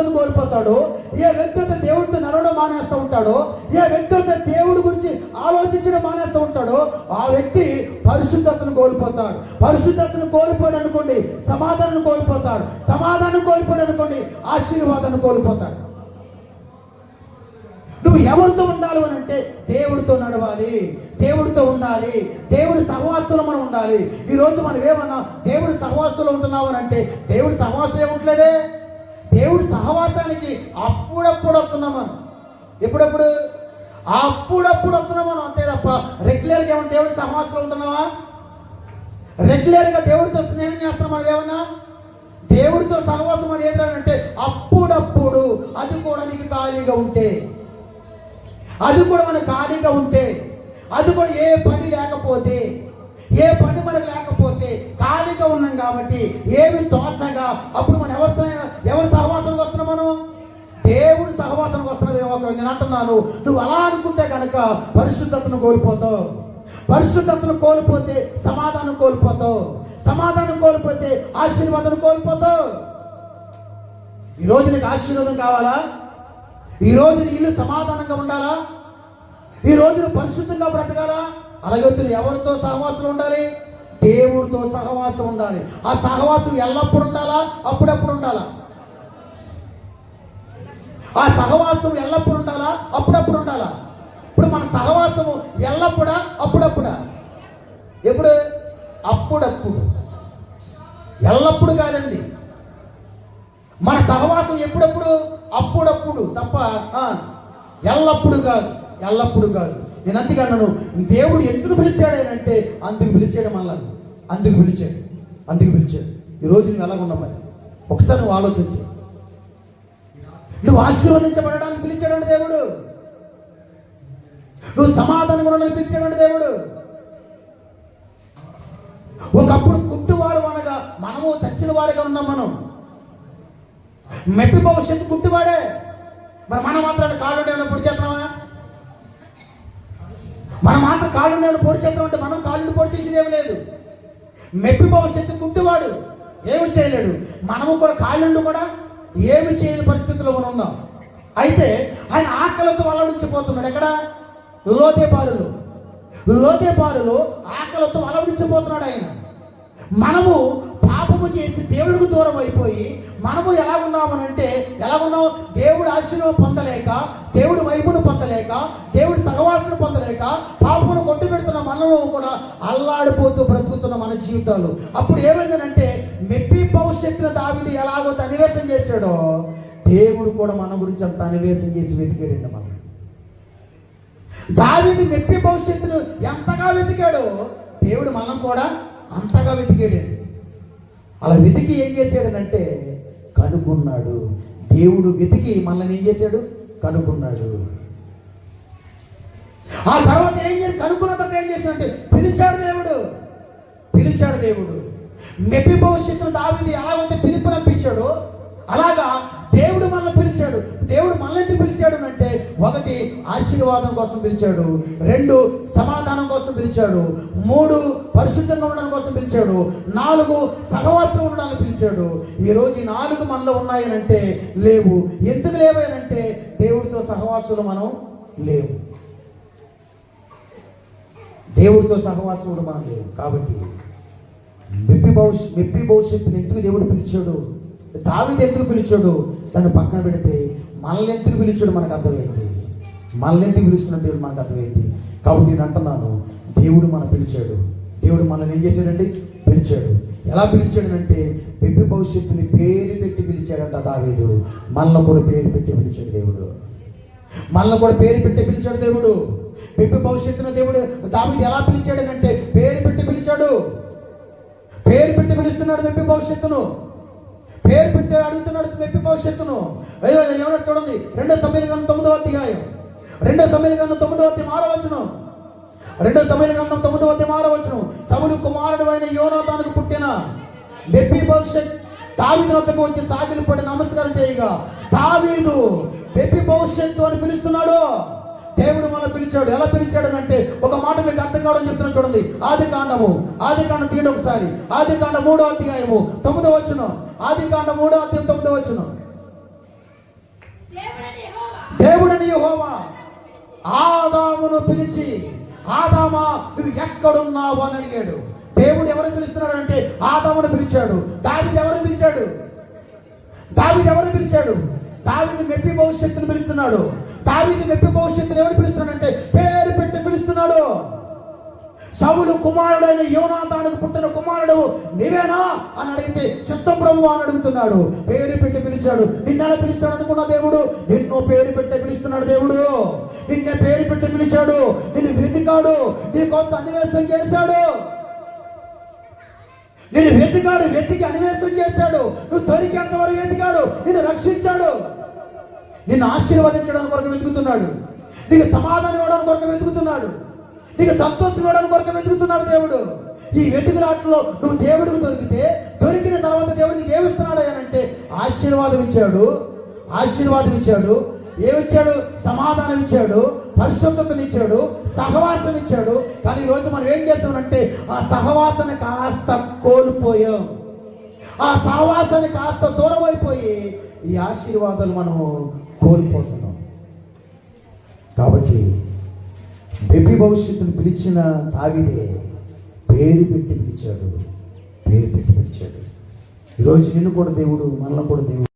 కోల్పోతాడో. ఏ వ్యక్తి అయితే దేవుడితో నడవడం మానేస్తూ ఉంటాడో ఏ వ్యక్తి అయితే దేవుడి గురించి ఆలోచించడం మానేస్తూ ఉంటాడో ఆ వ్యక్తి పరిశుద్ధతను కోల్పోతాడు. పరిశుద్ధతను కోల్పోయాడు అనుకోండి సమాధానం కోల్పోతాడు. సమాధానం కోల్పోయాడు అనుకోండి ఆశీర్వాదాన్ని కోల్పోతాడు. నువ్వు ఎవరితో ఉండాలి అని అంటే దేవుడితో నడవాలి. దేవుడితో ఉండాలి. దేవుడి సహవాసంలో మనం ఉండాలి. ఈ రోజు మనం ఏమన్నా దేవుడి సహవాసంలో ఉంటున్నావు అని అంటే దేవుడి సహవాసం ఏముంటలేదే? దేవుడి సహవాసానికి అప్పుడప్పుడు వస్తున్నాం మనం. ఎప్పుడప్పుడు? అప్పుడప్పుడు వస్తున్నాం మనం. అంతే తప్ప రెగ్యులర్గా ఏమన్నా దేవుడి సహవాసంలో ఉంటున్నావా? రెగ్యులర్గా దేవుడితో స్నేహం చేస్తున్నాం మనం ఏమన్నా? దేవుడితో సహవాసం అది ఏంటంటే అప్పుడప్పుడు అది కూడా నీకు ఖాళీగా ఉంటే. అది కూడా మనకు ఖాళీగా ఉంటే. అది కూడా ఏ పని లేకపోతే. ఏ పని మనకు లేకపోతే ఖాళీగా ఉన్నాం కాబట్టి ఏమి తోచగా అప్పుడు మనం ఎవరి సహ- ఎవరి సహవాసానికి వస్తున్నాం మనం దేవుడి సహవాసానికి వస్తున్నావు నేను అంటున్నాను. నువ్వు అలా అనుకుంటే కనుక పరిశుద్ధతను కోల్పోతావు. పరిశుద్ధతను కోల్పోతే సమాధానం కోల్పోతావు. సమాధానం కోల్పోతే ఆశీర్వాదం కోల్పోతావు. ఈ రోజు నీకు ఆశీర్వాదం కావాలా? ఈ రోజు ఇల్లు సమాధానంగా ఉండాలా? ఈ రోజున పరిశుద్ధంగా బ్రతకాలా? అలాగే ఎవరితో సహవాసం ఉండాలి? దేవుడితో సహవాసం ఉండాలి. ఆ సహవాసం ఎల్లప్పుడు ఉండాలా? అప్పుడప్పుడు ఉండాలా? ఆ సహవాసం ఎల్లప్పుడు ఉండాలా? అప్పుడప్పుడు ఉండాలా? ఇప్పుడు మన సహవాసము ఎల్లప్పుడా? అప్పుడప్పుడా? ఎప్పుడు? అప్పుడప్పుడు. ఎల్లప్పుడు కాదండి. మన సహవాసం ఎప్పుడప్పుడు? అప్పుడప్పుడు తప్ప ఆ, ఎల్లప్పుడు కాదు. ఎల్లప్పుడు కాదు. నేను అందుకన్నాను దేవుడు ఎందుకు పిలిచాడు అని అంటే అందుకు పిలిచాడు మళ్ళా. అందుకు పిలిచాడు. అందుకు పిలిచాడు. ఈ రోజు నువ్వు ఎలాగ మరి? ఒకసారి నువ్వు ఆలోచించు. నువ్వు ఆశీర్వదించబడడానికి పిలిచాడండి దేవుడు. నువ్వు సమాధానం ఉండడానికి పిలిచాడండి దేవుడు. ఒకప్పుడు కుట్టువారు అనగా మనము చచ్చిన వారిగా ఉన్నాం మనం. మెప్పి భవిష్యత్తు కుట్టివాడే మరి మనం మాత్రం కాళ్ళు ఉండేవాళ్ళు పొడి చేస్తున్నామా? మనం మాత్రం కాళ్ళు ఉండేవాళ్ళు పొడి చేస్తాం అంటే మనం కాళ్ళు పొడి చేసేది లేదు. మెప్పి భవిష్యత్తు కుట్టివాడు ఏమి చేయలేడు. మనము కూడా కాళ్ళు కూడా ఏమి చేయని పరిస్థితిలో మనం ఉన్నాం. అయితే ఆయన ఆకలితో అలవడించిపోతున్నాడు. ఎక్కడ? లోతే బాలులు ఆకలితో అలవడించిపోతున్నాడు ఆయన. మనము పాపము చేసి దేవుడికి దూరం అయిపోయి మనము ఎలా ఉన్నామనంటే ఎలా ఉన్నాం దేవుడు ఆశీర్వం పొందలేక దేవుడి వైపును పొందలేక దేవుడి సహవాసను పొందలేక పాపమును కొట్టు పెడుతున్న మనలో కూడా అల్లాడిపోతూ బ్రతుకుతున్న మన జీవితాలు. అప్పుడు ఏమైందనంటే మెప్పి భవిష్యత్తును దావిడి ఎలాగో చేశాడో దేవుడు కూడా మన గురించి అంత అన్వేషణ చేసి వెతికాడండి మనం. దావిది మెప్పి భవిష్యత్తును ఎంతగా వెతికాడో దేవుడు మనం కూడా అంతగా వెతికాడండి. అలా వెతికి ఏం చేశాడనంటే కనుక్కున్నాడు. దేవుడు వెతికి మనల్ని ఏం చేశాడు? కనుక్కున్నాడు. ఆ తర్వాత ఏం చేసి కనుక్కున్న తర్వాత ఏం చేశాడంటే పిలిచాడు దేవుడు. పిలిచాడు దేవుడు. మెప్పి భవిష్యత్తును దావిది ఎలా ఉంది అలాగా దేవుడు మనల్ని పిలిచాడు. దేవుడు మనల్ని ఎందుకు పిలిచాడు అంటే ఒకటి ఆశీర్వాదం కోసం పిలిచాడు. రెండు సమాధానం కోసం పిలిచాడు. మూడు పరిశుద్ధంగా ఉండడం కోసం పిలిచాడు. నాలుగు సహవాసం ఉండడానికి పిలిచాడు. ఈరోజు ఈ నాలుగు మనలో ఉన్నాయనంటే లేవు. ఎందుకు లేవనంటే దేవుడితో సహవాసులు మనం లేవు. దేవుడితో సహవాసం మనం లేవు. కాబట్టి మిప్పి భవిష్యత్ మిప్పి భవిష్యత్తుని ఎందుకు దేవుడు పిలిచాడు? దావిది ఎందుకు పిలిచాడు? దాన్ని పక్కన పెడితే మనల్ని ఎందుకు పిలిచాడు? మనకు అర్థమైంది. మనల్ని ఎందుకు పిలుస్తున్న దేవుడు? మనకు అర్థమైంది. కాబట్టి నేను అంటున్నాను దేవుడు మన పిలిచాడు. దేవుడు మనల్ని ఏం చేశాడండి? పిలిచాడు. ఎలా పిలిచాడంటే మెప్పి భవిష్యత్తుని పేరు పెట్టి పిలిచాడంట దావీదు. మనల్ని కూడా పేరు పెట్టి పిలిచాడు దేవుడు. మనల్ని కూడా పేరు పెట్టి పిలిచాడు దేవుడు. మెప్పి భవిష్యత్తున దేవుడు దావీదు ఎలా పిలిచాడనంటే పేరు పెట్టి పిలిచాడు. పేరు పెట్టి పిలుస్తున్నాడు మెప్పి భవిష్యత్తును. పేరు పెట్టి అడుగుతున్నాడు మెప్పి భవిష్యత్తును? అయ్యో ఏమన్నా చూడండి. రెండో సమయ గ్రంథం తొమ్మిదో అధ్యాయం. రెండో సమయ గ్రంథం తొమ్మిదో అధ్యాయం ఆరవచనం రెండో సమయం గ్రంథం తొమ్మిదో అధ్యాయం ఆరవచనం సముడు కుమారుడు అయిన యోనాతానికి పుట్టిన మెప్పి భవిష్యత్ దావీదు వద్దకు వచ్చి సాగిలి పడి నమస్కారం చేయగా దావీదు మెప్పి భవిష్యత్తు అని పిలుస్తున్నాడు. దేవుడు మన పిలిచాడు. ఎలా పిలిచాడు అంటే ఒక మాట మీకు అర్థం కావడం చెప్తున్నా చూడండి. ఆది కాండము. ఆది కాండం తీయండి ఒకసారి. ఆది కాండ మూడో అధ్యాయము. తొమ్మిదో వచ్చును ఆది కాండ మూడో అధ్యాయం తొమ్మిదో వచ్చును దేవుడని యెహోవా. ఆదామును పిలిచి ఆదామా నువ్వు ఎక్కడున్నావు? అని అడిగాడు. దేవుడు ఎవరు పిలుస్తున్నాడు అంటే ఆదామును పిలిచాడు. దావిది ఎవరు పిలిచాడు? దావిది ఎవరు పిలిచాడు? దావిని మెప్పి భవిష్యత్తును పిలుస్తున్నాడు. దావిని మెప్పి భవిష్యత్తును ఎవరు పిలుస్తున్నాడంటే పేరు పెట్టి పిలుస్తున్నాడు. సౌలు కుమారుడైన యోనాథానికి పుట్టిన కుమారుడు నీవేనా అని అడిగితే చిత్తం ప్రభు అని అడుగుతున్నాడు. పేరు పెట్టి పిలిచాడు. నిన్నలా పిలుస్తాడు? అనుకున్న దేవుడు నిన్ను పేరు పెట్టి పిలుస్తున్నాడు దేవుడు. నిన్నే పేరు పెట్టి పిలిచాడు. నిన్ను వెతికాడు. నీ కోసం అన్వేషణ చేశాడు. నేను వెతికాడు. వెతికి అన్వేషణ చేశాడు. నువ్వు దొరికేంత వరకు వెతికాడు. నిన్ను రక్షించాడు. నిన్ను ఆశీర్వదించడానికి కొరకు వెతుకుతున్నాడు. నీకు సమాధానం ఇవ్వడానికి కొరకు వెతుకుతున్నాడు. నీకు సంతోషం ఇవ్వడానికి కొరకు వెతుకుతున్నాడు దేవుడు. ఈ వెతుకులాటలో నువ్వు దేవుడికి దొరికితే దొరికిన తర్వాత దేవుడు నీకు ఏమిస్తున్నాడు అని అంటే ఆశీర్వాదం ఇచ్చాడు. ఆశీర్వాదం ఇచ్చాడు. ఏమిచ్చాడు సమాధానం ఇచ్చాడు. పరిశుద్ధతను ఇచ్చాడు. సహవాసం ఇచ్చాడు. కానీ ఈరోజు రోజు మనం ఏం చేస్తామంటే ఆ సహవాసాన్ని కాస్త కోల్పోయాం. ఆ సహవాసాన్ని కాస్త దూరం అయిపోయి ఈ ఆశీర్వాదాలు మనం కోల్పోతున్నాం. కాబట్టి బెబి భవిష్యత్తును పిలిచిన తాగిదే పేరు పెట్టి పిలిచాడు. పేరు పెట్టి పిలిచాడు. ఈరోజు నిన్ను కూడా దేవుడు మనల్ని కూడా దేవుడు